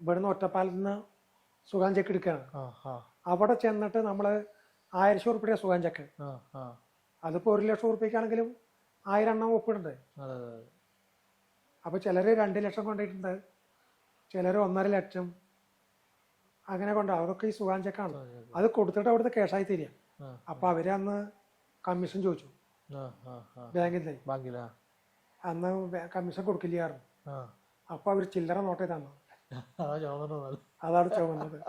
ഇവിടുന്ന് ഒറ്റപ്പാലത്ത് നിന്ന് സുഖാൻ ചെക്ക് എടുക്കുകയാണ്. അവിടെ ചെന്നിട്ട് നമ്മൾ ആയിരം ഉറുപ്പിയുടെ സുഖാൻ ചെക്ക്. അതിപ്പോ ഒരു ലക്ഷം ഉറുപ്പിക്കാണെങ്കിലും ആയിരം എണ്ണം ഒപ്പിടുണ്ട് അപ്പൊ ചിലര് രണ്ട് ലക്ഷം കൊണ്ടിട്ടുണ്ട് ചിലര് ഒന്നര ലക്ഷം. അങ്ങനെ കൊണ്ട് അതൊക്കെ ഈ സുഖാൻ ചെക്കാണ് അത് കൊടുത്തിട്ട് അവിടുത്തെ ക്യാഷായി തരിക അപ്പൊ അവർ അന്ന് കമ്മീഷൻ ചോദിച്ചു. ബാങ്കിലാ. അന്ന് കമ്മീഷൻ കൊടുക്കില്ലായിരുന്നു. അപ്പൊ അവർ ചില്ലറ നോട്ടേ തന്നു അതാണ് ചുമന്നത്.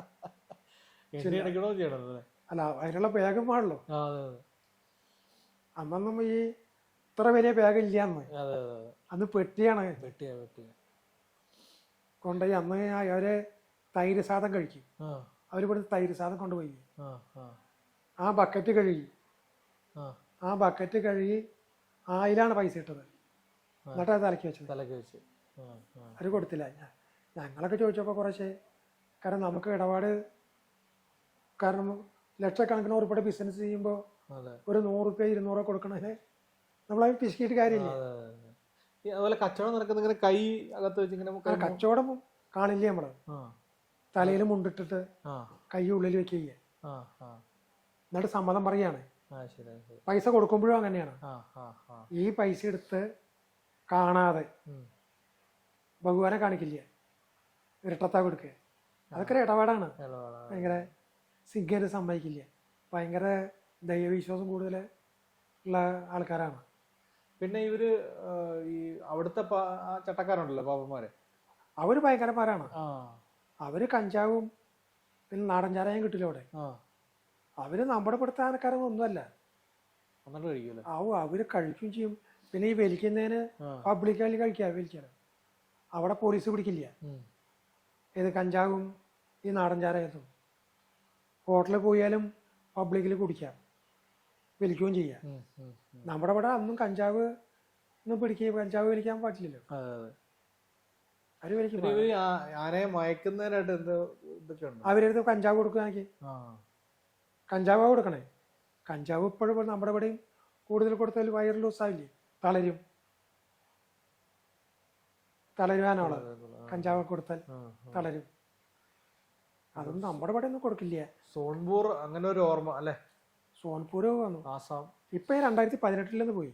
അല്ല? അതിനുള്ള ബാഗും പാടുള്ളൂ. അന്നൊന്നും ഈ ഇത്ര വലിയ ബാഗ് ഇല്ല അന്ന് അന്ന് പെട്ടിയാണ്. പെട്ടിയാ പെട്ടിയാ. കൊണ്ടുപോയി അന്ന് അവർ തൈര് സാധം കഴിക്കും. ആ. ഇവിടെ തൈര് സാധം കൊണ്ടുപോയി. ആ ബക്കറ്റ് കഴുകി. ആ. ബക്കറ്റ് കഴുകി ആയിലാണ് പൈസ ഇട്ടത്. എന്നിട്ട് അത് തലക്കി വെച്ചത്. തലക്ക് വെച്ച്. ആ കൊടുത്തില്ല ഞ- ഞങ്ങളൊക്കെ ചോദിച്ചപ്പോൾ കുറച്ച് കാരണം നമുക്ക് ഇടപാട് കാരണം ലക്ഷക്കണക്കിന് ഉറുപ്പിയുടെ ബിസിനസ് ചെയ്യുമ്പോൾ ഒരു നൂറ് റുപ്യ ഇരുന്നൂറ് കൊടുക്കണതിന് നമ്മളത് പിശുക്കിയിട്ട് കാര്യമില്ല. അതുപോലെ കച്ചവടം നടക്കുന്ന ഇങ്ങനെ കൈ അകത്ത് വെച്ച് ഇങ്ങനെ കച്ചവടം കാണില്ല നമ്മൾ തലയിൽ മുണ്ടിട്ടിട്ട് കൈ ഉള്ളിൽ വെക്കുക എന്നിട്ട് സമ്മതം പറയാണ്. പൈസ കൊടുക്കുമ്പോഴും അങ്ങനെയാണ്. ഈ പൈസ എടുത്ത് കാണാതെ. ഭഗവാനെ കാണിക്കില്ല. ഇരട്ടത്താ കൊടുക്കുക അതൊക്കെ ഒരു ഇടപാടാണ്. ഇടപാടാ. ഭയങ്കര സിഗ്ഗര് സമ്മതിക്കില്ല. ഭയങ്കര ദൈവവിശ്വാസം കൂടുതൽ ഉള്ള ആൾക്കാരാണ്. പിന്നെ ഇവർ ഈ അവിടുത്തെ ചട്ടക്കാരുണ്ടല്ലോ പാപ്പന്മാര് അവർ ഭയങ്കരമാരാണ് അവർ കഞ്ചാവും പിന്നെ നാടൻ ചാരായം കിട്ടില്ല അവിടെ. അവർ നമ്മുടെ ഇവിടുത്തെ ആൾക്കാരൊന്നും ഒന്നുമല്ല. ആവും അവർ കഴിക്കുകയും ചെയ്യും. പിന്നെ ഈ വലിക്കുന്നതിന്. പബ്ലിക്കായി കഴിക്കുക വലിക്കാറ് അവിടെ പോലീസ് പിടിക്കില്ല. ഇത് കഞ്ചാവും ഈ നാടൻ ചാരായതും ഹോട്ടലിൽ പോയാലും പബ്ലിക്കിൽ കുടിക്കാം. വിൽക്കുകയും ചെയ്യാം. നമ്മുടെ ഇവിടെ അന്നും കഞ്ചാവ് ഒന്നും പിടിക്കുക കഞ്ചാവ് വലിക്കാൻ പറ്റില്ലല്ലോ. ആനയെ മയക്കുന്നതിനായിട്ട് അവരെടുത്ത് കഞ്ചാവ് കൊടുക്കുകയാണെങ്കിൽ കഞ്ചാവ് കൊടുക്കണേ. കഞ്ചാവ് ഇപ്പോഴും നമ്മുടെ ഇവിടെയും കൂടുതൽ കൊടുത്താൽ വയറ് ലൂസാവില്ലേ? തളരും. തളരുവാനുള്ള കഞ്ചാവ് കൊടുത്താൽ. തളരും. അതൊന്നും നമ്മുടെ ഇവിടെ ഒന്നും കൊടുക്കില്ല. സോൺപൂർ അങ്ങനെ ഒരു ഓർമ്മ അല്ലെ? സോൺപൂർ വന്നു. ആസാം. ഇപ്പൊ രണ്ടായിരത്തി പതിനെട്ടിലൊന്ന് പോയി.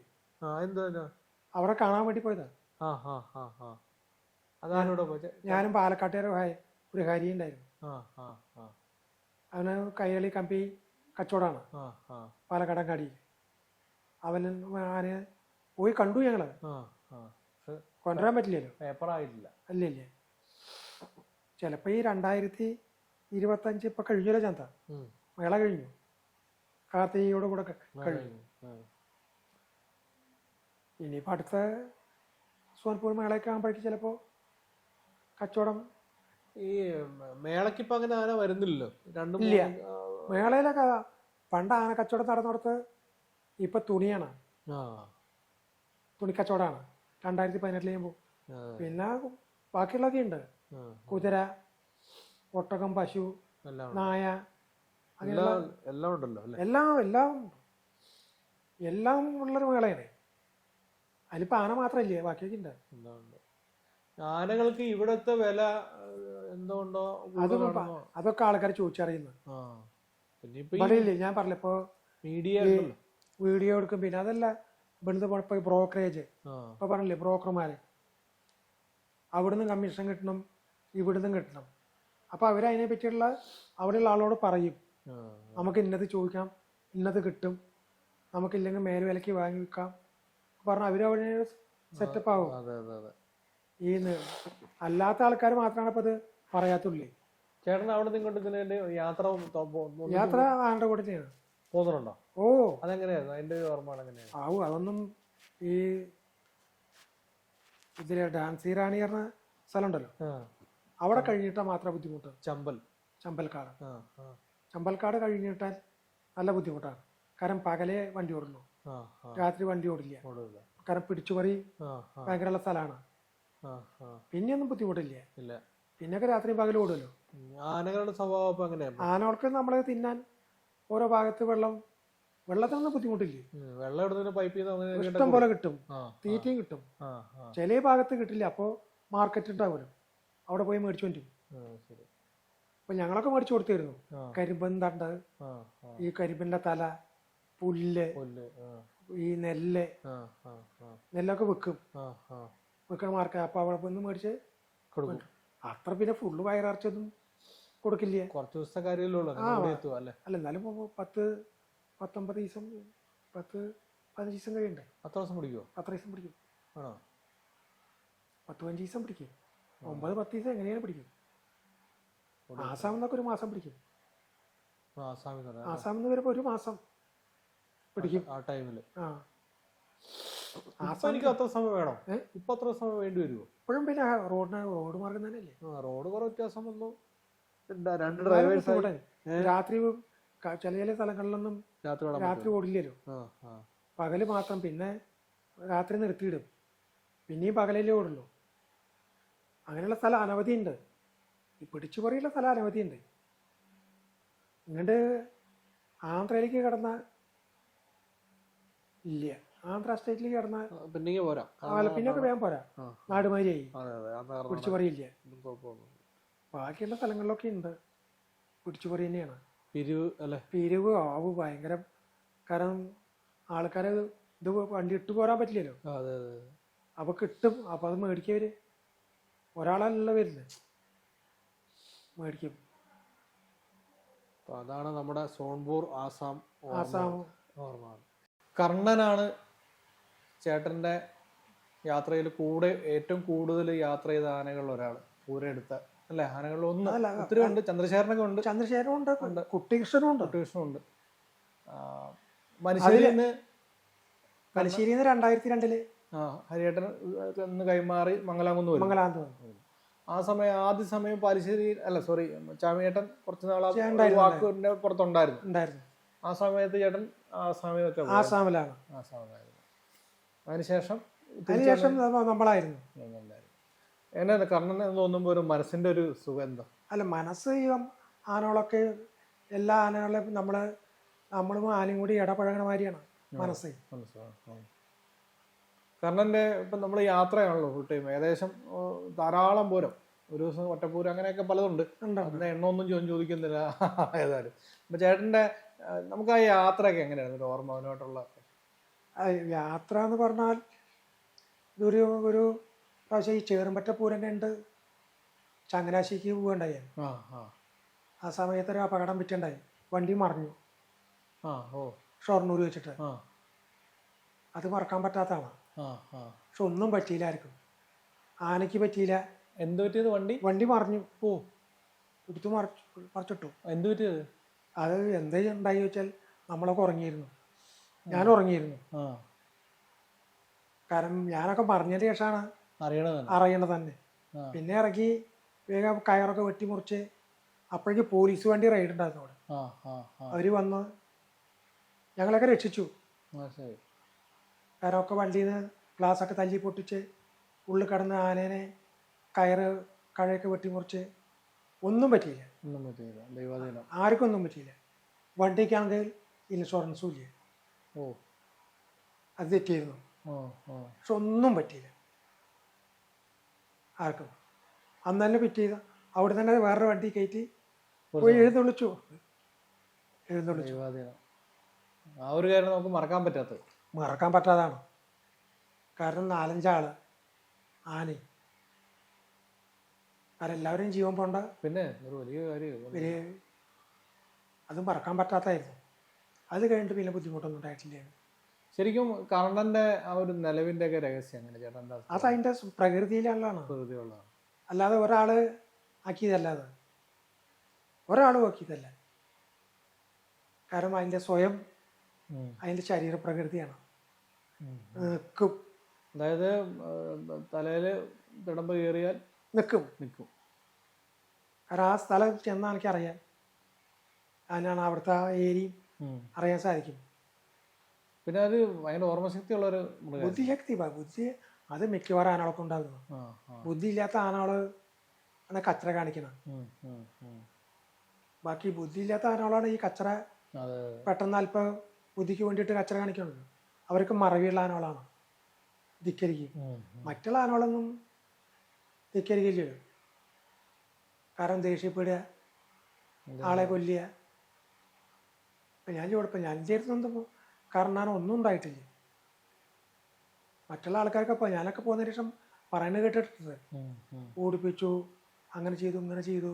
അവിടെ കാണാൻ വേണ്ടി പോയതാ. ഞാനും പാലക്കാട്ടുകാരെ ഒരു ഹരി ഉണ്ടായിരുന്നു. അവന് കൈകളി കമ്പി കച്ചവടമാണ്. ആ ആ. അവന് ആന പോയി കണ്ടു ഞങ്ങൾ. കൊണ്ടുവരാൻ പറ്റില്ലല്ലോ. പേപ്പറായിട്ടില്ല. അല്ല ഇല്ലേ ചിലപ്പോൾ ഈ രണ്ടായിരത്തി ഇരുപത്തഞ്ച് ഇപ്പൊ കഴിഞ്ഞല്ലോ ചന്ത. മേള കഴിഞ്ഞു. കാർത്തികയോട് കൂടെ കഴിഞ്ഞു. ഇനിയിപ്പോ ഇനിയിപ്പോൾ അടുത്ത സോൻപൂർ മേളയൊക്കെ ആകുമ്പോഴേക്ക് ചിലപ്പോൾ കച്ചവടം ഈ മേളയ്ക്ക് ഇപ്പൊ അങ്ങനെ ആന വരുന്നില്ലല്ലോ. രണ്ടും ഇല്ല. മേളയിലൊക്കെ പണ്ട് ആന കച്ചവടം നടന്നിടത്ത് ഇപ്പൊ തുണിയാണ്. തുണി തുണിക്കച്ചവടമാണ്. രണ്ടായിരത്തി പതിനെട്ടിൽ ചെയ്യുമ്പോൾ ആ, പിന്നെ ബാക്കിയുള്ളതൊക്കെ ഉണ്ട്. കുതിര ഒട്ടകം പശു നായ എല്ലാം എല്ലാം ഉണ്ടല്ലോ എല്ലാം എല്ലാം എല്ലാം ഉള്ളൊരു മേളയാണ്. അതിലിപ്പോ ആന മാത്രല്ലേ? ബാക്കിയൊക്കെ ഉണ്ട്. ആനകൾക്ക് ഇവിടത്തെ വില എന്തോണ്ടോ എന്തുകൊണ്ടോ അതൊന്നും അതൊക്കെ ആൾക്കാർ ചോദിച്ചറിയുന്നത് ഞാൻ പറഞ്ഞപ്പോ മീഡിയ വീഡിയോ എടുക്കും. പിന്നെ അതല്ല ഇവിടുന്ന് ബ്രോക്കറേജ്. ഇപ്പൊ പറഞ്ഞില്ലേ ബ്രോക്കർമാര്. അവിടുന്ന് കമ്മീഷൻ കിട്ടണം ഇവിടുന്ന് കിട്ടണം. അപ്പൊ അവർ അതിനെ പറ്റിയുള്ള അവിടെയുള്ള ആളോട് പറയും. നമുക്ക് ഇന്നത് ചോദിക്കാം ഇന്നത് കിട്ടും. നമുക്കില്ലെങ്കിൽ മേൽവിലക്ക് വാങ്ങി വെക്കാം പറഞ്ഞ അവർ അവിടെ സെറ്റപ്പ് ആവും. ഈ അല്ലാത്ത ആൾക്കാർ മാത്രമാണ് അപ്പൊ അത് പറയാത്തുള്ളേ. ചേട്ടൻ അവിടെ ഇങ്ങോട്ട് യാത്ര യാത്ര ആളുടെ കൂടെ ചെയ്യണം? പോകുന്നുണ്ടോ? ഓ. അതെങ്ങനെയായിരുന്നു? അതിന്റെ ഓർമ്മ എങ്ങനെയാണ് ആവും അതൊന്നും ഈ ഇതിൽ ഡാൻസി റാണി പറഞ്ഞ സ്ഥലമുണ്ടല്ലോ. അവിടെ കഴിഞ്ഞിട്ടാൽ മാത്രമേ ബുദ്ധിമുട്ട്. ചമ്പൽ. ചമ്പൽക്കാട്. ചമ്പൽക്കാട് കഴിഞ്ഞിട്ടാൽ നല്ല ബുദ്ധിമുട്ടാണ്. കാരണം പകലേ വണ്ടി ഓടുന്നു രാത്രി വണ്ടി ഓടില്ല. കാരണം പിടിച്ചുപറി ഭയങ്കരമുള്ള സ്ഥലമാണ്. പിന്നെയൊന്നും ബുദ്ധിമുട്ടില്ല. ഇല്ല. പിന്നെയൊക്കെ രാത്രി പകലും ഓടുമല്ലോ. ആനകളുടെ സ്വഭാവം ആനകൾക്ക് നമ്മൾ തിന്നാൻ ഓരോ ഭാഗത്ത് വെള്ളം വെള്ളത്തിനൊന്നും ബുദ്ധിമുട്ടില്ലേ. വെള്ളം പൈപ്പ് ചെയ്ത് ഇഷ്ടം പോലെ കിട്ടും. തീറ്റയും കിട്ടും. ചില ഭാഗത്ത് കിട്ടില്ല. അപ്പോൾ മാർക്കറ്റ് ഉണ്ടാവുമല്ലോ. അവിടെ പോയി മേടിച്ചു കൊണ്ടും അപ്പൊ ഞങ്ങളൊക്കെ മേടിച്ചു കൊടുത്തിരുന്നു. കരിമ്പൻ തണ്ട് ഈ കരിമ്പിന്റെ തല പുല്ല് ഈ നെല്ല് നെല്ലൊക്കെ വെക്കും. വെക്കണ മാർക്ക അപ്പൊ അവിടെ പോയി മേടിച്ച് കൊടുക്കും. അത്ര പിന്നെ ഫുള്ള് വയറിറച്ചൊന്നും കൊടുക്കില്ല. കുറച്ച് ദിവസത്തെ കാര്യമല്ലേ അല്ലേ? എന്നാലും പത്ത് പത്തൊമ്പത് ദിവസം പത്ത് പതിനഞ്ച് ദിവസം കഴിയണ്ടേ? പത്ത് ദിവസം പിടിക്കുമോ അത്ര ദിവസം പിടിക്കും. ആണോ? പത്ത് പതിനഞ്ച് ദിവസം പിടിക്കും. ഒമ്പത് പത്ത് ദിവസം എങ്ങനെയാണ് പിടിക്കും? ആസാമിൽ നിന്നൊക്കെ ഒരു മാസം പിടിക്കും. ആസാമിൽ എന്ന് വരുമ്പോ ആസാമിൽ നിന്ന് വരുമ്പോൾ ഒരു മാസം പിടിക്കും. ആ ടൈമിൽ ആ. എനിക്ക് അത്ര സമയം വേണം? ഇപ്പൊ അത്ര സമയം വേണ്ടി വരുമോ ഇപ്പോഴും പിന്നെ റോഡിന് റോഡ് മാർഗം തന്നെയല്ലേ? റോഡ് കുറെ വ്യത്യാസം വന്നു. രണ്ട് ഡ്രൈവേഴ്സ്. രാത്രി ചില ചില സ്ഥലങ്ങളിലൊന്നും രാത്രി രാത്രി ഓടില്ലല്ലോ. ആ ആ. പകൽ മാത്രം പിന്നെ രാത്രി നിർത്തിയിടും. പിന്നെയും പകലല്ലേ ഓടുള്ളൂ. അങ്ങനെയുള്ള സ്ഥലം അനവധിയുണ്ട്. ഈ പിടിച്ചു പറിയുള്ള സ്ഥലം അനവധിയുണ്ട്. ഇങ്ങോട്ട് ആന്ധ്രയിലേക്ക് കടന്ന ഇല്ല. ആന്ധ്ര സ്റ്റേറ്റിലേക്ക് കടന്ന പിന്നെ പോരാ. ആല പിന്നൊക്കെ വേഗം പോരാ. ആ. നാടുമാരിയായി. അതെ അതെ. കാരണം പിടിച്ചു പറയില്ല. ഒന്നും കുഴപ്പമൊന്നും ബാക്കിയുള്ള സ്ഥലങ്ങളിലൊക്കെ ഉണ്ട്. പിടിച്ചു പറയുന്നതാണ് തന്നെയാണ്. പിരിവ് അല്ലെ? പിരിവ് ആവ് ഭയങ്കര കാരണം ആൾക്കാരെ ഇത് വണ്ടി ഇട്ട് പോരാൻ പറ്റില്ലല്ലോ. അതെ അതെ. അപ്പൊ കിട്ടും. അപ്പൊ അത് മേടിക്കവര്. ഒരാളല്ല വരുന്നത് മേടിക്കും. അപ്പൊ അതാണ് നമ്മുടെ സോൺപൂർ ആസാം. ആസാം. ഓർമ്മ. കർണനാണ് ചേട്ടന്റെ യാത്രയിൽ കൂടെ ഏറ്റവും കൂടുതൽ യാത്ര ചെയ്ത ആനകളിൽ ഒരാൾ പൂരെടുത്ത അല്ലെ? ആനകളിൽ ഒന്ന് ഒത്തിരി ഉണ്ട്. ചന്ദ്രശേഖരനൊക്കെ ഉണ്ട്. ചന്ദ്രശേഖരനും ഉണ്ട്. കുട്ടികൃഷ്ണനും ഉണ്ട്. കൃഷ്ണനും ഉണ്ട് മനുഷ്യരിൽ നിന്ന് തലശ്ശേരിയിൽ നിന്ന് രണ്ടായിരത്തി രണ്ടിൽ ആ ഹരിയേട്ടൻ ഒന്ന് കൈമാറി മംഗലാംകുന്ന് വരും മംഗലാന്ത് ആ സമയം ആദ്യ സമയം പാലിശ്ശേരി അല്ല സോറി ചാമിയേട്ടൻ കുറച്ച് നാൾ വാക്കിന്റെ പുറത്തുണ്ടായിരുന്നു. ഉണ്ടായിരുന്നു. ആ സമയത്ത് ചേട്ടൻ ആ സമയമൊക്കെ പോയി. ആസാമിലാണ് ആ സമയമായിരുന്നു. അതിനുശേഷം അതിനുശേഷം നമ്മളായിരുന്നു. എന്നെ കർണൻ എന്ന് തോന്നുമ്പോൾ ഒരു മനസ്സിന്റെ ഒരു സുഗന്ധം. അല്ല മനസ്സ് ഈ ആനകളൊക്കെ എല്ലാ ആനകളെയും നമ്മൾ നമ്മളും ആനയും കൂടി ഇടപഴകണ മാതിരിയാണ് മനസ്സ്. കർണന്റെ ഇപ്പം നമ്മൾ യാത്രയാണല്ലോ ഫുൾ ടൈം ഏകദേശം ധാരാളം പൂരം. ഒരു ദിവസം ഒറ്റപ്പൂരം അങ്ങനെയൊക്കെ പലതുണ്ട്. അതിന്റെ എണ്ണമൊന്നും ചോദിച്ചു ചോദിക്കുന്നില്ല. ഏതായാലും. അപ്പൊ ചേട്ടന്റെ നമുക്ക് ആ യാത്രയൊക്കെ എങ്ങനെയായിരുന്നു? ഒരു ഓർമ്മ അതിനോട്ടുള്ള യാത്ര എന്ന് പറഞ്ഞാൽ ഇതൊരു ഒരു പ്രാവശ്യം ഈ ചേറുമ്പറ്റ പൂരന്റെ ഉണ്ട്. ചങ്ങനാശ്ശേരിക്ക് പോകണ്ടായി ആ സമയത്ത് ഒരു അപകടം പറ്റുണ്ടായി വണ്ടി മറിഞ്ഞു. ഷൊർണൂർ വെച്ചിട്ട് അത് മറക്കാൻ പറ്റാത്തതാണ് പക്ഷെ ഒന്നും പറ്റിയില്ല ആർക്കും. ആനയ്ക്ക് പറ്റിയില്ല. എന്ത് പറ്റിയത് വണ്ടി? വണ്ടി മറിഞ്ഞു. ഓ. എടുത്തു മറിച്ചു മറിച്ചിട്ടു. എന്ത് പറ്റിയത്? അത് എന്താ ഉണ്ടായി വെച്ചാൽ നമ്മളൊക്കെ ഉറങ്ങിയിരുന്നു. ഞാൻ ഉറങ്ങിയിരുന്നു. കാരണം ഞാനൊക്കെ മറിഞ്ഞതിന് ശേഷമാണ് അറിയണത് തന്നെ പിന്നെ ഇറക്കി വേഗം കയറൊക്കെ വെട്ടിമുറിച്ച് അപ്പോഴേക്ക് പോലീസ് വണ്ടി റൈഡ് ഉണ്ടായിരുന്നു അവിടെ. അവർ വന്ന് ഞങ്ങളൊക്കെ രക്ഷിച്ചു. കയറൊക്കെ ഒക്കെ വണ്ടിയിൽ നിന്ന് ഗ്ലാസ്സൊക്കെ തല്ലി പൊട്ടിച്ച് ഉള്ളിൽ കിടന്ന ആനേനെ കയറ് കഴയൊക്കെ വെട്ടിമുറിച്ച് ഒന്നും പറ്റിയില്ല. ഒന്നും പറ്റിയില്ല. ദൈവാധീനം. ആർക്കും ഒന്നും പറ്റിയില്ല വണ്ടിക്കാണെങ്കിൽ ഇൻഷുറൻസും ഇല്ല. ഓ. അത് തെറ്റിയിരുന്നു. ഓ ഓ പക്ഷെ ഒന്നും പറ്റിയില്ല. ആർക്കും. അന്ന് തന്നെ പിറ്റ് ചെയ്ത. അവിടെ തന്നെ വേറൊരു വണ്ടി കയറ്റി പോയി എഴുന്നള്ളിച്ചു. എഴുന്നള്ളിച്ചു. ആ ഒരു കാര്യം നമുക്ക് മറക്കാൻ പറ്റാത്തത്. മറക്കാൻ പറ്റാതാണ്. കാരണം നാലഞ്ചാൾ ആനയും അവരെല്ലാവരും ജീവൻ പോണ്ട. പിന്നെ ഒരു വലിയ കാര്യം അത് മറക്കാൻ പറ്റാത്തായിരുന്നു. അത് കഴിഞ്ഞിട്ട് പിന്നെ ബുദ്ധിമുട്ടൊന്നും ഉണ്ടായിട്ടില്ല ശരിക്കും കർണന്റെ ആ ഒരു നിലവിന്റെ ഒക്കെ രഹസ്യം അങ്ങനെ ചേട്ടൻ എന്താ അത് അതിന്റെ പ്രകൃതിയിലുള്ളതാണ് പ്രകൃതിയുള്ളതാണ് അല്ലാതെ ഒരാൾ ആക്കിയതല്ല അത്. ഒരാളും ആക്കിയതല്ല. കാരണം അതിന്റെ സ്വയം അതിന്റെ ശരീര പ്രകൃതിയാണ്. നിൽക്കും അതായത് തലയിൽ തിടമ്പ് കയറിയാൽ നിൽക്കും നിൽക്കും കാരണം ആ സ്ഥലം ചെന്നാൽ എനിക്കറിയാം. അതിനാണ് അവിടുത്തെ ആ ഏരിയയും അറിയാൻ സാധിക്കും. പിന്നെ അത് ഭയങ്കര ഓർമ്മശക്തിയുള്ള ഒരു ബുദ്ധിശക്തി ബുദ്ധി അത് മിക്കവാറും ആനകളൊക്കെ ഉണ്ടാകുന്നു ബുദ്ധി ഇല്ലാത്ത ആനകൾ ആണ് കച്ചറ കാണിക്കണം. ബാക്കി ബുദ്ധി ഇല്ലാത്ത ആനകളാണ് ഈ കച്ചറ പെട്ടെന്ന് അല്പം ബുദ്ധിക്ക് വേണ്ടിയിട്ട് കച്ചറ കാണിക്കുന്നത് അവർക്ക് മറവിയുള്ള ആനകളാണ്. ധിക്കരിക്കും. മറ്റുള്ള ആനകളൊന്നും ധിക്കരിക്കില്ല. കാരണം ദേഷ്യപ്പെടുക ആളെ കൊല്ലിയ ഞാൻ ചോദിപ്പം ഞാൻ ചേരുന്നൊന്നും കാരണം ഞാൻ ഒന്നും ഉണ്ടായിട്ടില്ല. മറ്റുള്ള ആൾക്കാർക്ക് ഇപ്പോൾ ഞാനൊക്കെ പോകുന്ന ശേഷം പറയുന്നത് കേട്ടിട്ടുണ്ട്. ഓടിപ്പിച്ചു അങ്ങനെ ചെയ്തു ഇങ്ങനെ ചെയ്തു.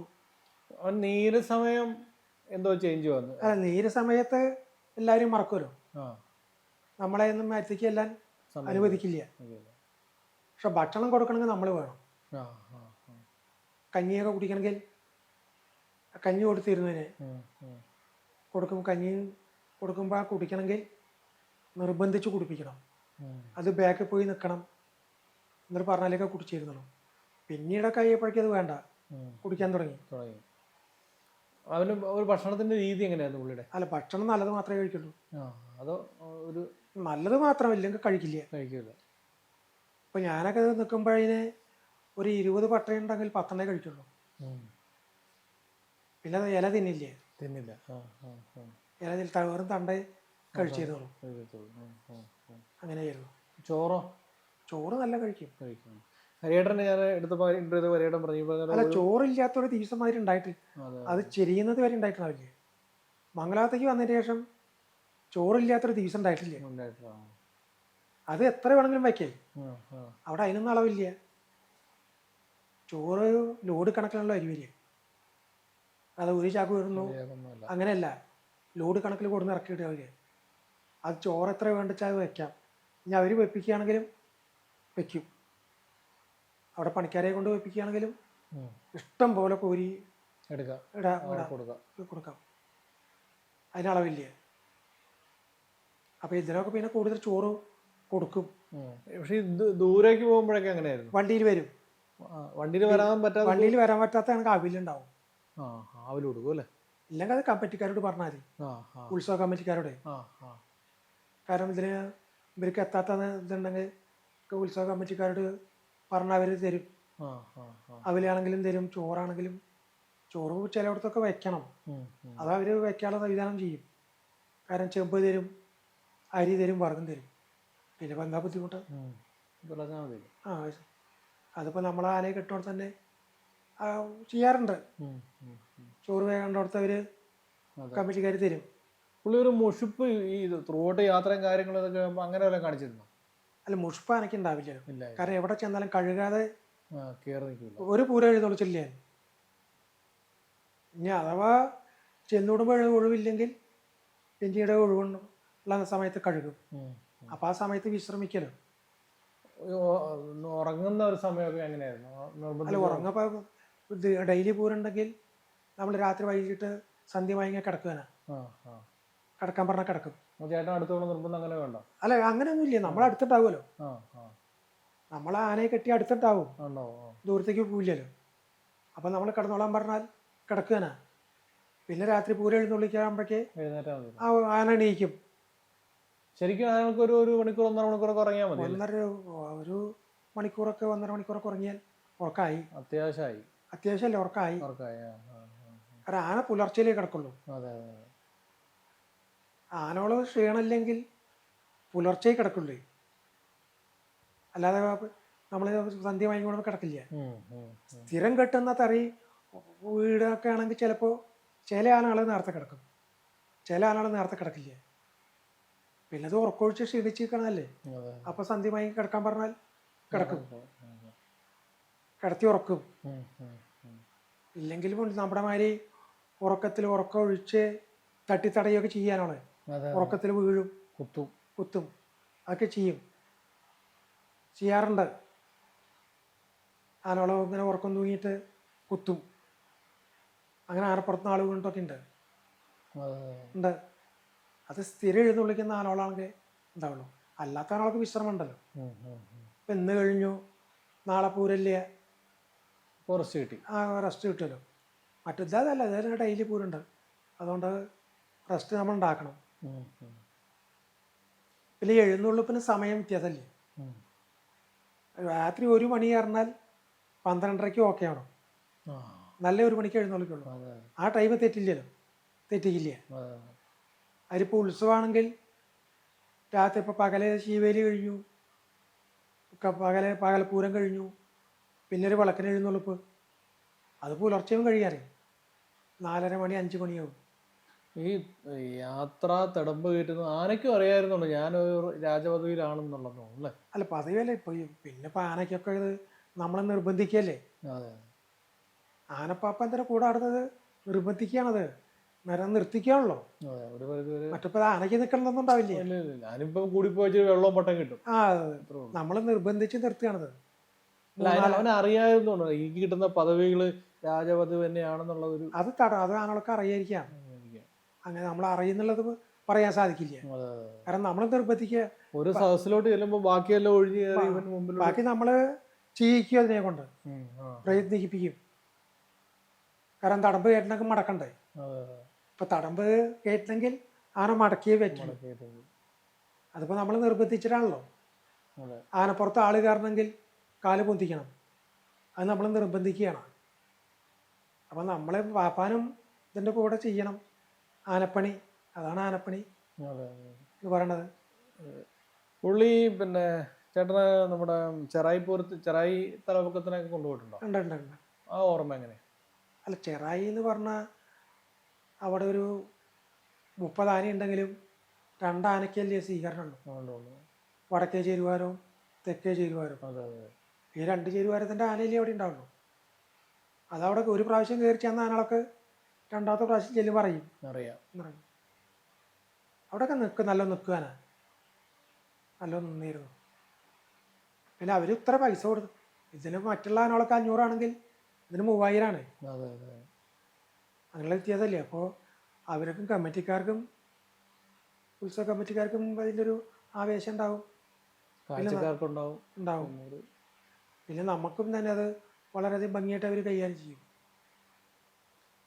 നീര് സമയം എന്തോ ചേഞ്ച് വന്നു. അല്ല നീര് സമയത്ത് എല്ലാവരും മറക്കുമല്ലോ നമ്മളെ ഒന്നും മരത്തേക്ക് എല്ലാം അനുവദിക്കില്ല. പക്ഷെ ഭക്ഷണം കൊടുക്കണമെങ്കിൽ നമ്മൾ വേണം. കഞ്ഞിയൊക്കെ കുടിക്കണമെങ്കിൽ കഞ്ഞി കൊടുത്തിരുന്നതിന്. കൊടുക്കും കഞ്ഞി കൊടുക്കുമ്പോൾ കുടിക്കണമെങ്കിൽ നിർബന്ധിച്ച് കുടിപ്പിക്കണം. അത് ബാക്കിൽ പോയി നിൽക്കണം എന്നിട്ട് പറഞ്ഞാലൊക്കെ കുടിച്ചിരുന്നുള്ളൂ. പിന്നീടൊക്കെ കഴിയപ്പോഴേക്കും അത് വേണ്ട. കുടിക്കാൻ തുടങ്ങി. തുടങ്ങി. അവന് ഒരു ഭക്ഷണത്തിന്റെ രീതി എങ്ങനെയായിരുന്നു പുള്ളിയുടെ? അല്ല ഭക്ഷണം നല്ലത് മാത്രമേ കഴിക്കുള്ളൂ. അതോ ഒരു നല്ലത് മാത്രം ഇല്ലെങ്കിൽ കഴിക്കില്ല. കഴിക്കില്ല ഇപ്പൊ ഞാനൊക്കെ നിൽക്കുമ്പോഴതിന് ഒരു ഇരുപത് പട്ടയുണ്ടെങ്കിൽ പത്തെണ്ണേ കഴിക്കുള്ളൂ. പിന്നെ ഇല തിന്നില്ലേ? തിന്നില്ല. ഇല തവറും തണ്ടേ കഴിച്ചിരുന്നുള്ളൂ ഉം. അങ്ങനെയായിരുന്നു. ചോറോ? ചോറ് നല്ല കഴിക്കും. കഴിക്കും. ഹരിയേട്ടനെ ഞാൻ എടുത്തപ്പോൾ ഇന്റർവ്യൂ ചെയ്ത ഹരിയേട്ടൻ പറഞ്ഞു അല്ല ചോറില്ലാത്തൊരു ദിവസമാതിരി ഉണ്ടായിട്ട് അത് ചെരിയുന്നത് വരെ ഉണ്ടായിട്ടുണ്ടാവില്ലേ മംഗലാത്തേക്ക് വന്നതിന് ശേഷം ചോറില്ലാത്തൊരു ദിവസം ഉണ്ടായിട്ടില്ല. അത് എത്ര വേണമെങ്കിലും വയ്ക്കേ. അവിടെ അതിനൊന്നും അളവില്ല. ചോറ് ലോഡ് കണക്കിലുള്ള അരി വരിക അത് ഒരു ചാക്ക് വരുന്നു. അങ്ങനെയല്ല. ലോഡ് കണക്കിൽ കൊടുന്ന് ഇറക്കിയിട്ട് അവർ അത് ചോറ് എത്ര വേണ്ടിച്ചാൽ വയ്ക്കാം വെക്കാം. ഇനി അവർ വെപ്പിക്കുകയാണെങ്കിലും വെക്കും. അവിടെ പണിക്കാരെ കൊണ്ട് വെപ്പിക്കുകയാണെങ്കിലും ഇഷ്ടം പോലെ കോരി കൊടുക്കാം. അതിനളവില്ല? അപ്പൊ ഇതിനൊക്കെ പിന്നെ കൂടുതൽ ചോറ് കൊടുക്കും. പക്ഷേ ദൂരേക്ക് പോകുമ്പോഴൊക്കെ എങ്ങനെയായിരുന്നു വണ്ടിയിൽ വരും. വണ്ടിയിൽ വരാൻ പറ്റാത്ത വണ്ടിയിൽ വരാൻ പറ്റാത്ത കണക്ക് അവിലുണ്ടാവും. അവൽ കൊടുക്കും അല്ലേ? ഇല്ലെങ്കിൽ അത് കമ്മിറ്റിക്കാരോട് പറഞ്ഞാൽ മതി. ഉത്സവ കമ്മിറ്റിക്കാരോട് കാരണം ഇതിന് ഇവർക്ക് എത്താത്ത ഇതുണ്ടെങ്കിൽ ഒക്കെ ഉത്സവ കമ്മിറ്റിക്കാരോട് പറഞ്ഞാൽ അവർ തരും. അവലാണെങ്കിലും തരും ചോറാണെങ്കിലും. ചോറ് ചിലയിടത്തൊക്കെ വെക്കണം. അത് അവർ വെക്കാനുള്ള സംവിധാനം ചെയ്യും. കാരണം ചെമ്പ് തരും അരി തരും വർഗം തരും. പിന്നെ എന്താ ബുദ്ധിമുട്ട്? ആ അതിപ്പോൾ നമ്മളെ ആനയെ കെട്ടുകൊണ്ട് തന്നെ ചെയ്യാറുണ്ട്. ചോറ് വേകേണ്ടടുത്ത് അവർ കമ്മിറ്റിക്കാർ തരും. പുള്ളി ഒരു മുഷിപ്പ് ഈ റോഡ് യാത്രയും കാര്യങ്ങളും ഇതൊക്കെ അങ്ങനെ വല്ലതും കാണിച്ചിരുന്നു? അല്ല മുഷിപ്പ് എനിക്ക് ഉണ്ടാവില്ല കാരണം എവിടെ ചെന്നാലും കഴുകാതെ ഒരു പൂര എഴുതൊളിച്ചില്ലേ ഇനി അഥവാ ചെന്നൂടുമ്പോൾ ഒഴിവില്ലെങ്കിൽ പിന്നീട് ഒഴിവുള്ള സമയത്ത് കഴുകും. അപ്പം ആ സമയത്ത് വിശ്രമിക്കലോ? ഉറങ്ങുന്ന ഒരു സമയമൊക്കെ എങ്ങനെയായിരുന്നു? അല്ല ഉറങ്ങപ്പോൾ ഡെയിലി പൂരുണ്ടെങ്കിൽ നമ്മൾ രാത്രി വൈകിട്ട് സന്ധ്യ വാങ്ങിയാൽ കിടക്കുകയാണ് കിടക്കാൻ പറഞ്ഞാൽ കിടക്കും. ചേട്ടൻ അടുത്തോളം നിർബന്ധം അങ്ങനെ വേണ്ട. അല്ല അങ്ങനെയൊന്നുമില്ല നമ്മൾ അടുത്തുണ്ടാവുമല്ലോ നമ്മൾ ആനയെ കെട്ടി അടുത്തുണ്ടാവും. ദൂരത്തേക്ക് പോവില്ലല്ലോ. അപ്പം നമ്മൾ കിടന്നോളാൻ പറഞ്ഞാൽ കിടക്കുകയാണ് പിന്നെ രാത്രി പൂര എഴുന്നള്ളിക്കാകുമ്പോഴേക്ക് ആ ആന എണീക്കും. ശരിക്കും ആനകൾക്ക് ഒരു ഒരു മണിക്കൂർ ഒന്നര മണിക്കൂറൊക്കെ ഉറങ്ങിയാൽ മതി? ഒന്നര ഒരു മണിക്കൂറൊക്കെ ഒന്നര മണിക്കൂറൊക്കെ ഉറങ്ങിയാൽ ഉറക്കായി. അത്യാവശ്യമായി. അത്യാവശ്യമല്ലേ ഉറക്കായി. ആ. കാരണം ആന പുലർച്ചയിലേ കിടക്കുള്ളൂ. അതെ അതെ. ആനകൾ ക്ഷീണമില്ലെങ്കിൽ പുലർച്ചെ കിടക്കുള്ളൂ അല്ലാതെ നമ്മൾ സന്ധ്യ വാങ്ങിക്കൊണ്ട് കിടക്കില്ല. സ്ഥിരം കെട്ടുന്ന തറി വീടൊക്കെ ആണെങ്കിൽ ചിലപ്പോൾ ചില ആനകൾ നേരത്തെ കിടക്കും. ചില ആനകൾ നേരത്തെ കിടക്കില്ല. പിന്നെ അത് ഉറക്കൊഴിച്ച് ക്ഷീണിച്ചിരിക്കണല്ലേ അപ്പൊ സന്ധ്യ വാങ്ങി കിടക്കാൻ പറഞ്ഞാൽ കിടക്കും. കിടത്തി ഉറക്കും. ഇല്ലെങ്കിലും നമ്മുടെ മാതിരി ഉറക്കത്തിൽ ഉറക്കം ഒഴിച്ച് തട്ടിത്തടയൊക്കെ ചെയ്യാനാണ്. ഉറക്കത്തിൽ വീഴും കുത്തും കുത്തും അതൊക്കെ ചെയ്യും. ചെയ്യാറുണ്ട്. ആനോളം ഇങ്ങനെ ഉറക്കം തൂങ്ങിയിട്ട് കുത്തും. അങ്ങനെ ആനപ്പുറത്ത് ആൾ വീണിട്ടൊക്കെ ഉണ്ട്. ഉണ്ട്. അത് സ്ഥിരം എഴുന്നള്ളിക്കുന്ന ആനോളാണെങ്കിൽ ഉണ്ടാവുള്ളൂ അല്ലാത്ത ആളുകൾക്ക് വിശ്രമം ഉണ്ടല്ലോ. ഇപ്പം ഇന്ന് കഴിഞ്ഞു നാളെ പൂരല്ലേ? റെസ്റ്റ് കിട്ടി. ആ റെസ്റ്റ് കിട്ടുമല്ലോ. മറ്റേതല്ല ഇതേ ഡെയിലി പൂരുണ്ട്. അതുകൊണ്ട് റെസ്റ്റ് നമ്മൾ ഉണ്ടാക്കണം. പിന്നെ എഴുന്നള്ളിപ്പിന് സമയം വ്യത്യാസമല്ലേ? രാത്രി ഒരു മണി പറഞ്ഞാൽ പന്ത്രണ്ടരയ്ക്ക് ഓക്കെ ആണോ? നല്ല ഒരു മണിക്ക് എഴുന്നള്ളിക്കുള്ളൂ. ആ ടൈം തെറ്റില്ലല്ലോ. തെറ്റിക്കില്ല? അതിപ്പോൾ ഉത്സവമാണെങ്കിൽ രാത്രി ഇപ്പോൾ പകലെ ശീവേലി കഴിഞ്ഞു പകലെ പകലപ്പൂരം കഴിഞ്ഞു പിന്നെ ഒരു വിളക്കിന് എഴുന്നള്ളിപ്പ്. അത് പുലർച്ചയും കഴിയാറേ നാലര മണി അഞ്ച് മണിയാവും. ഈ യാത്ര തടമ്പ് കയറ്റുന്നത് ആനയ്ക്കും അറിയായിരുന്നുള്ളൂ. ഞാനൊരു രാജപദവിയിലാണെന്നുള്ളത് അല്ലേ? അല്ല പതിവല്ലേ ഇപ്പൊ? ഈ- പിന്നെ ഇപ്പൊ ആനയ്ക്കൊക്കെ ഇത് നമ്മളെ നിർബന്ധിക്കല്ലേ? അതെ ആനപ്പാപ്പ എന്തിനാ കൂടെ അടുത്തത് നിർബന്ധിക്കുകയാണത്. നേരം നിർത്തിക്കുകയാണല്ലോ. അതെ ഒരു പരിധി വരെ. മറ്റിപ്പോ ഇത് ആനയ്ക്ക് നിൽക്കണമെന്നൊന്നും ഉണ്ടാവില്ലേ ഇല്ല, ഇല്ല, ഇല്ല. ഞാനിപ്പം കൂടിപ്പോയി വെള്ളവും പട്ടം കിട്ടും. ആ അത്രേ ഉള്ളൂ. നമ്മൾ നിർബന്ധിച്ച് നിർത്തുകയാണത്. അല്ല അതിന് അറിയായിരുന്നുണ്ട്? കിട്ടുന്ന പദവികൾ രാജപദവി തന്നെയാണെന്നുള്ള ഒരു അത് തട അത് ആനകളൊക്കെ അറിയാതിരിക്കാം അങ്ങനെ നമ്മൾ അറിയുന്നുള്ളത് പറയാൻ സാധിക്കില്ല. കാരണം നമ്മളെ നിർബന്ധിക്കുക. ഒരു സദസ്സിലോട്ട് ചെല്ലുമ്പോൾ ബാക്കിയെല്ലാം ഒഴിഞ്ഞു മുമ്പിൽ ബാക്കി നമ്മൾ ചെയ്യിക്കും അതിനെ കൊണ്ട്. പ്രയത്നിപ്പിക്കും. കാരണം തടമ്പ് കയറ്റണമെങ്കിൽ മടക്കണ്ടേ? ഇപ്പൊ തടമ്പ് കയറ്റണമെങ്കിൽ ആന മടക്കിയേ പറ്റും. അതിപ്പോ നമ്മൾ നിർബന്ധിച്ചിട്ടാണല്ലോ. ആനപ്പുറത്ത് ആൾ കയറണമെങ്കിൽ കാൽ പൊന്തിക്കണം. അത് നമ്മൾ നിർബന്ധിക്കുകയാണ്. അപ്പം നമ്മളെ വാപ്പാനും ഇതിന്റെ കൂടെ ചെയ്യണം. ആനപ്പണി അതാണ് ആനപ്പണി എന്ന് പറയണത്. പുള്ളി പിന്നെ ചേട്ടന് നമ്മുടെ ചെറായി പൂരത്ത് ചെറായി തലപൊക്കത്തിനൊക്കെ കൊണ്ടുപോയിട്ടുണ്ടോ? ഉണ്ട് ഉണ്ട് ഉണ്ട്. ആ ഓർമ്മ എങ്ങനെ അല്ല ചെറായി എന്ന് പറഞ്ഞാൽ അവിടെ ഒരു മുപ്പത് ആന ഉണ്ടെങ്കിലും രണ്ട് ആനയ്ക്കല്ലേ സ്വീകരണം ഉള്ളൂ. വടക്കേ ചേരുവാരവും തെക്കേ ചേരുവാരവും. അതെ അതെ. ഈ രണ്ട് ചേരുവാരത്തിന്റെ ആനയിലേ അവിടെ ഉണ്ടാവുള്ളൂ. അതവിടെ ഒരു പ്രാവശ്യം കയറി ചെന്ന ആനകളൊക്കെ രണ്ടാമത്തെ പ്രാവശ്യം ചെല്ലു പറയും. അറിയാം. പറയും. അവിടെയൊക്കെ നിൽക്കും നല്ല നിൽക്കുവാനാ നല്ല നിന്നിരുന്നു. പിന്നെ അവർ ഇത്ര പൈസ കൊടുത്തു ഇതിന് മറ്റുള്ള ആനകളൊക്കെ അഞ്ഞൂറാണെങ്കിൽ ഇതിന് മൂവായിരമാണ് അങ്ങനെയുള്ള വ്യത്യാസമല്ലേ അപ്പോൾ അവർക്കും കമ്മിറ്റിക്കാർക്കും ഉത്സവ കമ്മിറ്റിക്കാർക്കും അതിന്റെ ഒരു ആവേശം ഉണ്ടാവും. ഉണ്ടാവും. പിന്നെ നമുക്കും തന്നെ അത് വളരെയധികം ഭംഗിയായിട്ട് അവർ കൈകാര്യം ചെയ്യും.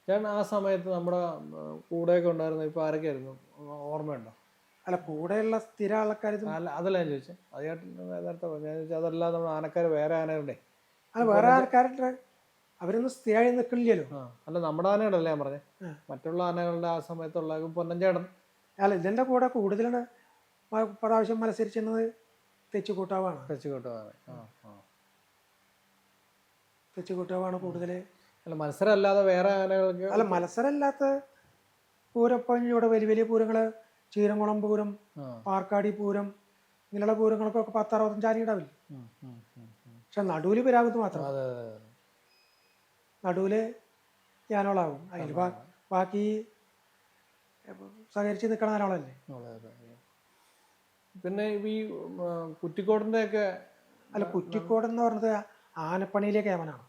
ചേട്ടൻ ആ സമയത്ത് നമ്മുടെ കൂടെ കൂടെയൊക്കെ ഉണ്ടായിരുന്ന ഇപ്പൊ ആരൊക്കെയായിരുന്നു? ഓർമ്മയുണ്ടോ? അല്ല കൂടെയുള്ള സ്ഥിര ആൾക്കാർ അല്ല അതല്ല ഞാൻ ചോദിച്ചത് അത് ചേട്ടൻ നേരത്തെ പറഞ്ഞു ഞാൻ ചോദിച്ചത് അതല്ല നമ്മുടെ ആനക്കാർ വേറെ ആനകളുടെ അല്ല വേറെ ആൾക്കാരുടെ അവരൊന്നും സ്ഥിരമായി നിൽക്കില്ലല്ലോ. അല്ല നമ്മുടെ ആനയുണ്ടല്ലേ ഞാൻ പറഞ്ഞത് മറ്റുള്ള ആനകളുടെ ആ സമയത്തുള്ള പൊന്നഞ്ചേടൻ അല്ല ഇതിന്റെ കൂടെ കൂടുതലാണ് പ്രാവശ്യം മത്സരിച്ചിരുന്നത് തെച്ചുകൂട്ടാവാണ്. കൂട്ടാവാണ് തെച്ചു കൂട്ടാവാണ് തെച്ചുകൂട്ടാവാണ് കൂടുതൽ അല്ല മത്സരം അല്ലാതെ വേറെ ആനകൾക്ക് അല്ല മത്സരമല്ലാത്ത ഇപ്പം ഇവിടെ വലിയ വലിയ പൂരങ്ങൾ ചീരംകുളം പൂരം പാർക്കാടി പൂരം ഇങ്ങനെയുള്ള പൂരങ്ങൾക്കൊക്കെ പത്ത് അറുപത്തഞ്ച് ആന ഉണ്ടാവില്ല. പക്ഷെ നടുവിൽ വരാകുന്നത് മാത്രം. നടുവിൽ ഞാനോളാവും. അതിൽ ബാക്കി സഹകരിച്ച് നിൽക്കണ ആനോളല്ലേ. പിന്നെ ഈ കുറ്റിക്കോടിന്റെ ഒക്കെ അല്ല കുറ്റിക്കോട് എന്ന് പറഞ്ഞത് ആനപ്പണിയിലെ കേമനാണ്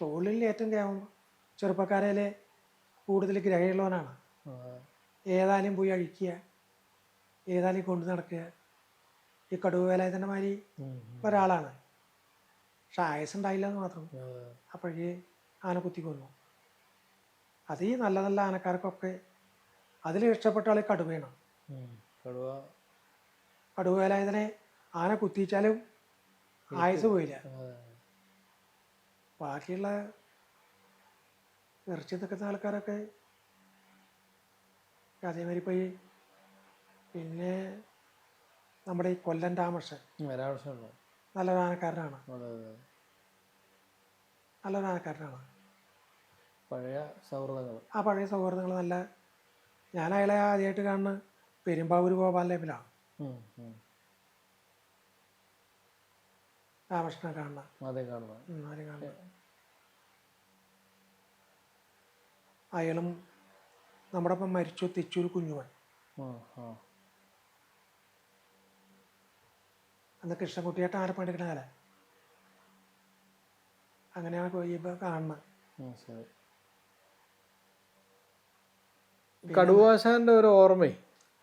തൊഴിലിൽ ഏറ്റവും ഗ്രഹം ചെറുപ്പക്കാരയിലെ കൂടുതൽ ഗ്രഹമുള്ളവനാണ്. ഏതാനും ഏതായാലും പോയി അഴിക്കുക ഏതായാലും കൊണ്ടു നടക്കുക. ഈ കടുവ വേലായുധന്റെ മാതിരി. ഒരാളാണ്. പക്ഷെ ആയസുണ്ടായില്ല എന്ന് മാത്രം. അപ്പോഴേ ആന കുത്തിക്കൊന്നു അത് ഈ നല്ല നല്ല ആനക്കാർക്കൊക്കെ അതിൽ ഇഷ്ടപ്പെട്ട ആൾ കടുവയാണ്. കടുവ. കടുവ വേലായുധനെ ആന കുത്തിച്ചാലും ആയുസ് പോയില്ല. ബാക്കിയുള്ള ഇറച്ചി നിൽക്കുന്ന ആൾക്കാരൊക്കെ അതേമാതിരി ഈ പിന്നെ നമ്മുടെ ഈ കൊല്ലൻ രാമകൃഷ്ണൻ. നല്ല ഗാനക്കാരനാണ് നല്ല ആനക്കാരനാണ് പഴയ സൗഹൃദങ്ങൾ. ആ പഴയ സൗഹൃദങ്ങൾ നല്ല ഞാൻ അയാളെ ആദ്യമായിട്ട് കാണുന്ന പെരുമ്പാവൂർ ഗോപാൽ രാമകൃഷ്ണനെ അതേ കാണുന്നത് അയാളും നമ്മുടെ ഒപ്പം മരിച്ചു തെച്ചൂർ ആ അന്ന് കൃഷ്ണൻകുട്ടിയായിട്ട് ആരെ പണിയെടുക്കണ കാലം? അങ്ങനെയാണ് പോയിപ്പോൾ കാണുന്നത്. കടുവാശാന്റെ ഒരു ഓർമ്മേ.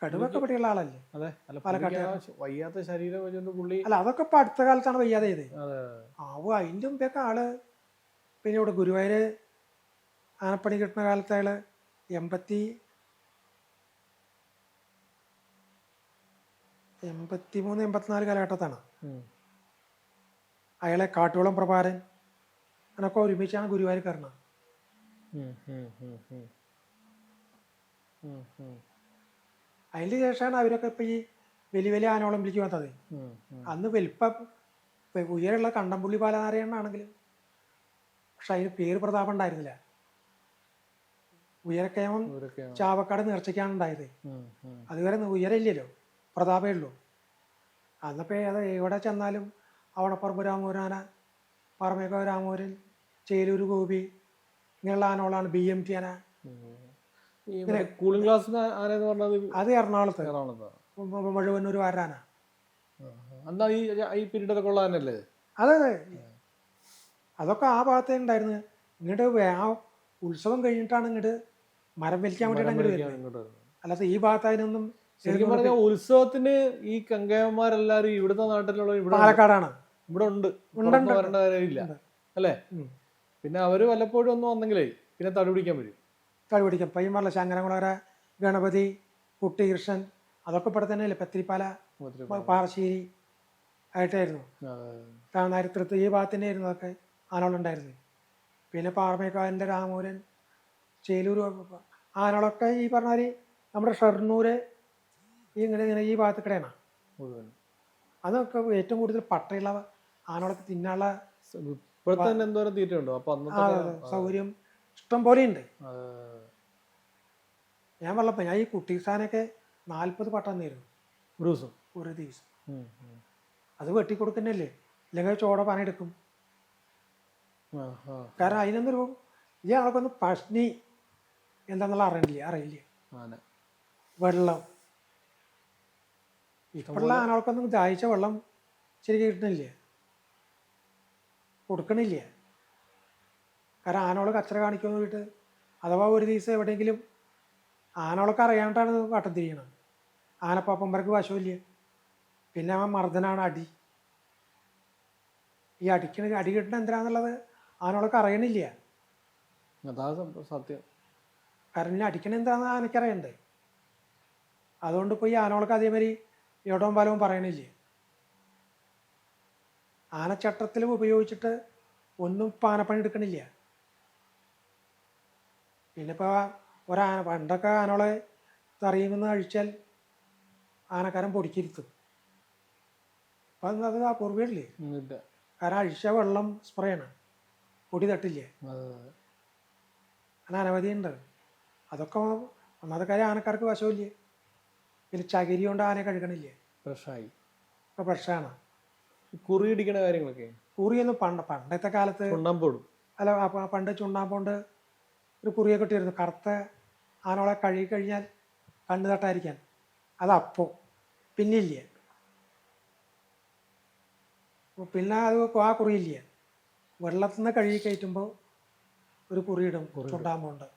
കടുവൊക്കെ പിടിയുള്ള ആളല്ലേ? അതെ. അല്ല പാലക്കാട്ട് വയ്യാത്ത ശരീരം പുള്ളി അല്ല അതൊക്കെ ഇപ്പൊ അടുത്ത കാലത്താണ് വയ്യാതെ ചെയ്തത് ആവോ അതിന്റെ മുമ്പൊക്കെ ആൾ പിന്നെ ഇവിടെ ഗുരുവായൂര് ആനപ്പണി കിട്ടുന്ന കാലത്ത് അയാൾ എൺപത്തി എൺപത്തി മൂന്ന് എൺപത്തിനാല് കാലഘട്ടത്താണ്. അയാളെ കാട്ടുകുളം പ്രഭാരൻ അങ്ങനൊക്കെ ഒരുമിച്ചാണ് ഗുരുവായൂർ കയറണം അതിന് ശേഷമാണ് അവരൊക്കെ ഇപ്പൊ ഈ വലിയ വലിയ ആനോളം ഒളിമ്പിലേക്ക് വന്നത്. അന്ന് വലിപ്പം ഉയരമുള്ള കണ്ടംപുള്ളി ബാലനാരായണനാണെങ്കിലും പക്ഷെ അതിന് പേര് പ്രതാപം ഉണ്ടായിരുന്നില്ല. ഉയരക്കേമം ചാവക്കാട് നേർച്ചയ്ക്കാണ് ഉണ്ടായത്. അതുവരെ ഉയരമില്ലല്ലോ പ്രതാപേ ഉള്ളൂ. അന്നപ്പോൾ അത് എവിടെ ചെന്നാലും അവണപ്പറമ്പ് രാമൂരാന പറമേക്കാവ് രാമൂരൻ ചേലൂർ ഗോപി ഇങ്ങനെയുള്ള ആനകളാണ് ബി എം ടി ആന. കൂളിംഗ് ഗ്ലാസ് ആരെന്ന് പറഞ്ഞത് അത്? എറണാകുളത്ത്. എറണാകുളത്ത്. മുഴുവന്നൂർ വാരാന. എന്താ ഈ ഈ പീരീഡൊക്കെ ഉള്ള ആനല്ലേ അതെ അതെ. അതൊക്കെ ആ ഭാഗത്തേ ഉണ്ടായിരുന്നു ഇങ്ങോട്ട് ആ ഉത്സവം കഴിഞ്ഞിട്ടാണ് ഇങ്ങോട്ട് മരം വലിക്കാൻ വേണ്ടിയിട്ട് അങ്ങോട്ട് വരുന്നത്. അല്ലാതെ ഈ ഭാഗത്ത് അതിനൊന്നും ശരിക്കും പറഞ്ഞാൽ ഉത്സവത്തിന് ഈ കങ്കയന്മാരെല്ലാരും ഇവിടുത്തെ നാട്ടിലുള്ള ഇവിടെ പാലക്കാടാണ്. ഇവിടെ ഉണ്ട്. ഉണ്ടെന്ന് പുറത്ത് ഉണ്ട്. വരേണ്ട കാര്യമില്ല. അല്ലേ? പിന്നെ അവർ വല്ലപ്പോഴും ഒന്നും വന്നെങ്കിലേ പിന്നെ തടി പിടിക്കാൻ വരും. തടി പിടിക്കും. ഇപ്പം ഈ പറഞ്ഞ ശങ്കരകുളകര ഗണപതി കുട്ടികൃഷ്ണൻ അതൊക്കെ ഇവിടെ തന്നെയല്ലേ? പത്തിരിപ്പാല പ- പാറശ്ശേരി ആയിട്ടായിരുന്നു. താനാരിത്രത്ത് ഈ ഭാഗത്ത് തന്നെ ആയിരുന്നു അതൊക്കെ ആനകളുണ്ടായിരുന്നത്. പിന്നെ പാറമേക്കാരന്റെ രാമൂരൻ ചേലൂർ ആനകളൊക്കെ ഈ പറഞ്ഞാൽ നമ്മുടെ ഷെർണൂര് ഈ ഇങ്ങനെ ഇങ്ങനെ ഈ ഭാഗത്ത് കിടയാണ്. അതൊക്കെ ഏറ്റവും കൂടുതൽ പട്ടയുള്ള ആനകളൊക്കെ തിന്നാനുള്ള ഇപ്പോഴത്തെ തന്നെ എന്തോരം തീറ്റ ഉണ്ടോ അപ്പൊ സൗകര്യം ഇഷ്ടം പോലെ ഉണ്ട് ഞാൻ പറഞ്ഞപ്പോൾ ഞാൻ ഈ കുട്ടിസാനൊക്കെ നാൽപ്പത് പട്ടം തന്നിരുന്നു. ഒരു ദിവസം? ഒരു ദിവസം. അത് വെട്ടിക്കൊടുക്കുന്നല്ലേ ഇല്ലെങ്കിൽ ചോട പണിയെടുക്കും. കാരണം അതിനൊന്നൊരു ഈ ആൾക്കൊന്ന് പഷ്ണി എന്താന്നുള്ള അറിയില്ല അറിയില്ല. വെള്ളം. ഇപ്പോഴുള്ള ആനകൾക്കൊന്നും ദാഹിച്ച വെള്ളം ശരിക്കും കിട്ടണില്ല കൊടുക്കണില്ല. കാരണം ആനകൾ കച്ചറ കാണിക്കുമെന്ന് പോയിട്ട് അഥവാ ഒരു ദിവസം എവിടെയെങ്കിലും ആനകളൊക്കെ അറിയാണ്ടാണ് വട്ടം തിരിയണത്. ആനപ്പാപ്പന്മാർക്ക് വശമില്ല. പിന്നെ അവൻ മർദ്ദനാണ് അടി. ഈ അടിക്കണ അടി കിട്ടണ എന്തിനാന്നുള്ളത് ആനകളൊക്കെ അറിയണില്ല. സത്യം. കാരണം ഇനി അടിക്കണ എന്താന്ന് ആനക്കറിയണ്ടേ അതുകൊണ്ട് ഇപ്പോൾ ഈ ആനകളൊക്കെ അതേമാതിരി ഇടവും ബലവും പറയണില്ലേ? ആനച്ചട്ടത്തിലും ഉപയോഗിച്ചിട്ട് ഒന്നും പാനപ്പണി എടുക്കണില്ല. പിന്നെ ഇപ്പോൾ ഒരാന പണ്ടൊക്കെ ആനകളെ തറിയുമെന്ന് കഴിച്ചാൽ ആനക്കാരൻ പൊടിക്കിരുത്തും. അപ്പം അത് ഇല്ല. കാരണം അഴിച്ച വെള്ളം സ്പ്രേ ആണ് പൊടി തട്ടില്ലേ? അങ്ങനെ അനവധിയുണ്ട്. അതൊക്കെ ഒന്നാമത്തെ കാര്യം ആനക്കാർക്ക് വശമില്ലേ? പിന്നെ ചകിരി കൊണ്ട് ആനയെ കഴുകണില്ലേ? ഫ്രഷായി. ഇപ്പം ഫ്രഷാണ്. കുറി ഇടിക്കണ കാര്യങ്ങളൊക്കെ? കുറിയൊന്നും പണ്ട് പണ്ടത്തെ കാലത്ത് ചുണ്ണാമ്പോടും അല്ല പണ്ട് ചുണ്ണാമ്പോണ്ട് ഒരു കുറിയൊക്കെ ഇട്ടിരുന്നു. കറുത്ത ആനകളെ കഴുകി കഴിഞ്ഞാൽ കണ്ണു തട്ടായിരിക്കാൻ അതപ്പോൾ പിന്നില്ല. പിന്നെ അത് ആ കുറിയില്ല. വെള്ളത്തിൽ നിന്ന് കഴുകി കയറ്റുമ്പോൾ ഒരു കുറിയിടും ചുണ്ടാമ്പോണ്ട്